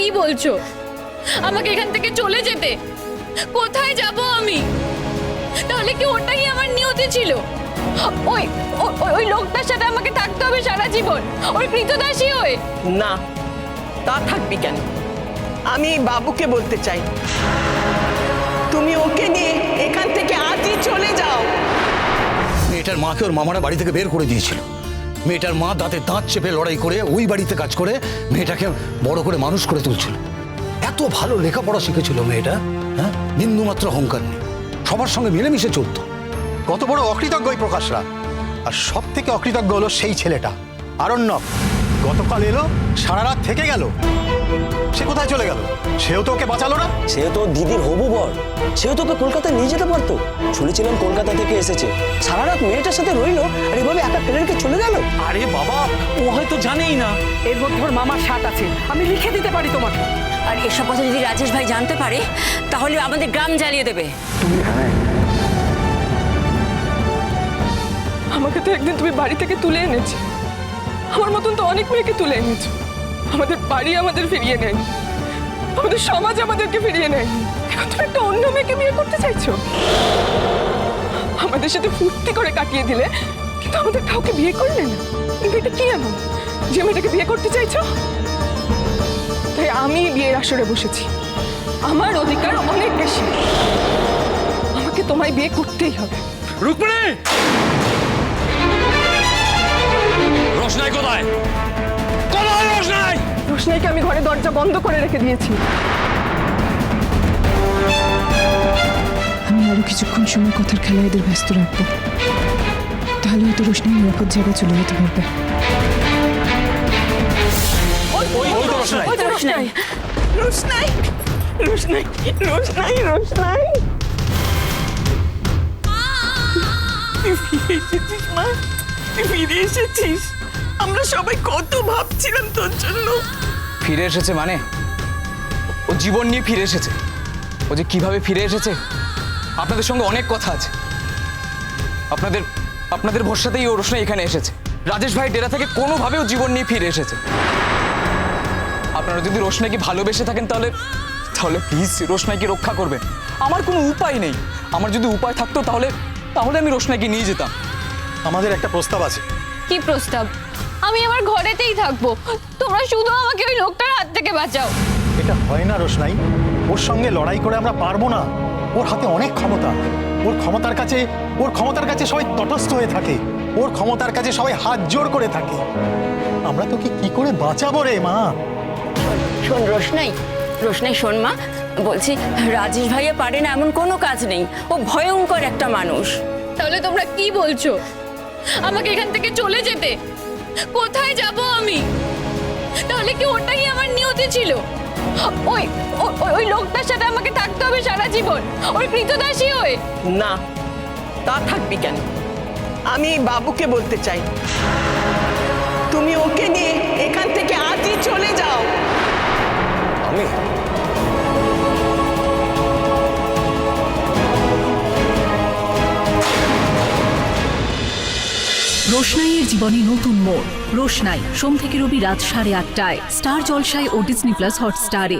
কি বলছো? আমাকে এখান থেকে চলে যেতে? কোথায় যাব আমি? তাহলে কি ওটাই আমার নিয়তি ছিল? ওই ওই- ওই লোকটার সাথে আমাকে থাকতে হবে সারা জীবন। ওই কৃতদাসী হয়ে না তা থাকবি কেন? আমি বাবুকে বলতে চাই। তুমি ওকে নিয়ে এখান থেকে আজই চলে যাও। মেয়েটার মাকে ওর মামারা বাড়ি থেকে বের করে দিয়েছিল। মেয়েটার মা দাঁতে দাঁত চেপে লড়াই করে ওই বাড়িতে কাজ করে, মেয়েটাকে বড় করে মানুষ করে তুলছিল। এত ভালো লেখাপড়া শিখেছিল মেয়েটা হ্যাঁ? বিন্দুমাত্র অহংকার নেই। সবার সঙ্গে মিলেমিশে চলত। কত বড় অকৃতজ্ঞ এই প্রকাশরা। আর সব থেকে অকৃতজ্ঞ হলো সেই ছেলেটা। আরণ্যক, গতকাল এলো সারা রাত থেকে গেল। সে কোথায় চলে গেল? সেও তো ওকে বাঁচালো না। সে তো দিদির হবু বর। সেও তোকে কলকাতায় নিয়ে যেতে পারতো। শুনেছিলাম কলকাতা থেকে এসেছে। সারা রাত মেয়েটার সাথে রইল আর এভাবে একা ফেলে রেখে চলে গেল? আরে বাবা ও হয়তো জানেই না। এর মধ্যে ওর মামার সাট আছে। আমি লিখে দিতে পারি তোমাকে। আর এসব কথা যদি রাজেশ ভাই জানতে পারে তাহলে আমাদের গ্রাম জ্বালিয়ে দেবে। আমাকে তো একদিন তুমি বাড়ি থেকে তুলে এনেছি। আমার মতন তো অনেক মেয়েকে তুলে এনেছো। আমাদের বাড়ি আমাদের ফিরিয়ে নেয়। আমাদের সমাজ আমাদেরকে ফিরিয়ে নেয়। তুমি একটা অন্য মেয়েকে বিয়ে করতে চাইছো? আমাদের সাথে ফুর্তি করে কাটিয়ে দিলে, কিন্তু আমাদের কাউকে বিয়ে করলে না। কিন্তু এটা কি এমন? যে মেয়েটাকে বিয়ে করতে চাইছো? তাই আমি বিয়ের আসরে বসেছি। আমার অধিকার অনেক বেশি। আমাকে তোমায় বিয়ে করতেই হবে। রুক্মিণী! রোশনাইকে আমি ঘরে দরজা বন্ধ করে রেখে দিয়েছি। আমি আরও কিছুক্ষণ সময় কথার খেলা এদের ব্যস্ত রাখব। তাহলে হয়তো রোশনি নিরাপদ জায়গায় চলে যেতে পারবে। ওই তো রোশনাই। রোশনাই। রোশনাই রোশনাই রোশনাই এসেছিস মা? তুই ফিরে এসেছিস? আমরা সবাই কত ভাবছিলাম তোর জন্য। ফিরে এসেছে মানে? ও জীবন নিয়ে ফিরে এসেছে। ও যে কীভাবে ফিরে এসেছে? আপনাদের সঙ্গে অনেক কথা আছে। আপনাদের আপনাদের ভরসাতেই ও রোশনাই এখানে এসেছে। রাজেশ ভাই ডেরা থেকে কোনোভাবে ও জীবন নিয়ে ফিরে এসেছে। আপনারা যদি রোশনাইকে ভালোবেসে থাকেন তাহলে তাহলে প্লিজ রোশনাইকে রক্ষা করবেন। আমার কোনো উপায় নেই। আমার যদি উপায় থাকতো তাহলে তাহলে আমি রোশনাইকে নিয়ে যেতাম। আমাদের একটা প্রস্তাব আছে। কি প্রস্তাব? আমি আমার ঘরেতেই থাকব। তোমরা শুধু আমাকে ওই লোকটার হাত থেকে বাঁচাও। এটা হয় না রোশনাই। ওর সঙ্গে লড়াই করে আমরা পারব না। ওর হাতে অনেক ক্ষমতা। ওর ক্ষমতার কাছে ওর ক্ষমতার কাছে সবাই তটস্থ হয়ে থাকে। ওর ক্ষমতার কাছে সবাই হাত জোর করে থাকে। আমরা তোকে কি করে বাঁচাবো রে মা? শোন রোশনাই রোশনাই শোন মা। বলছি রাজেশ ভাইয়া পারে না এমন কোনো কাজ নেই। ও ভয়ঙ্কর একটা মানুষ। তাহলে তোমরা কি বলছো? আমাকে এখান থেকে চলে যেতে। কোথায় যাব আমি? তাহলে কি ওটাই আমার নিয়তি ছিল? ওই ওই- ওই লোকটার সাথে আমাকে থাকতে হবে সারা জীবন। ওই কৃতদাসী হয়ে না তা থাকবি কেন? আমি বাবুকে বলতে চাই। তুমি ওকে নিয়ে এখান থেকে আজই চলে যাও। আমি রোশনাইয়ের জীবনে নতুন মোড়। রোশনাই, সোম থেকে রবি রাত সাড়ে আটটায়। স্টার জলসায় ও ডিসনি প্লাস হটস্টারে।